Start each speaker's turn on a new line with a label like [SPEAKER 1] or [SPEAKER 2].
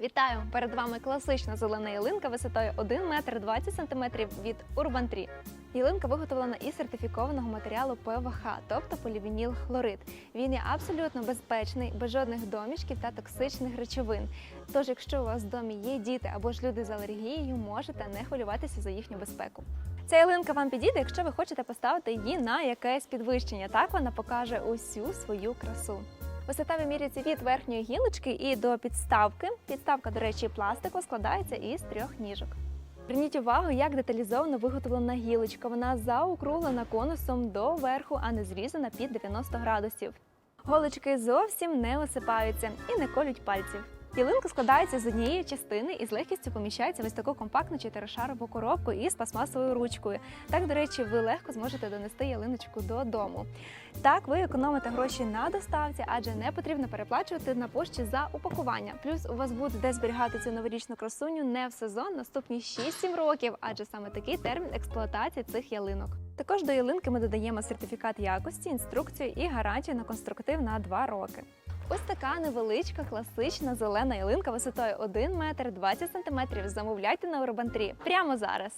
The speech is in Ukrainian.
[SPEAKER 1] Вітаю! Перед вами класична зелена ялинка висотою 1 метр 20 сантиметрів від Urban Tree. Ялинка виготовлена із сертифікованого матеріалу ПВХ, тобто полівініл хлорид. Він є абсолютно безпечний, без жодних домішків та токсичних речовин. Тож, якщо у вас в домі є діти або ж люди з алергією, можете не хвилюватися за їхню безпеку. Ця ялинка вам підійде, якщо ви хочете поставити її на якесь підвищення. Так вона покаже усю свою красу. Висота вимірюється від верхньої гілочки і до підставки. Підставка, до речі, пластику складається із трьох ніжок. Зверніть увагу, як деталізовано виготовлена гілочка. Вона заокруглена конусом до верху, а не зрізана під 90 градусів. Голочки зовсім не осипаються і не колють пальців. Ялинка складається з однієї частини і з легкістю поміщається в ось таку компактну чотиришарову коробку із пластмасовою ручкою. Так, до речі, ви легко зможете донести ялиночку додому. Так, ви економите гроші на доставці, адже не потрібно переплачувати на пошті за упакування. Плюс у вас буде де зберігати цю новорічну красуню не в сезон, наступні 6-7 років, адже саме такий термін експлуатації цих ялинок. Також до ялинки ми додаємо сертифікат якості, інструкцію і гарантію на конструктив на 2 роки. Ось така невеличка класична зелена ялинка висотою 1 метр 20 сантиметрів. Замовляйте на Урбантрі прямо зараз.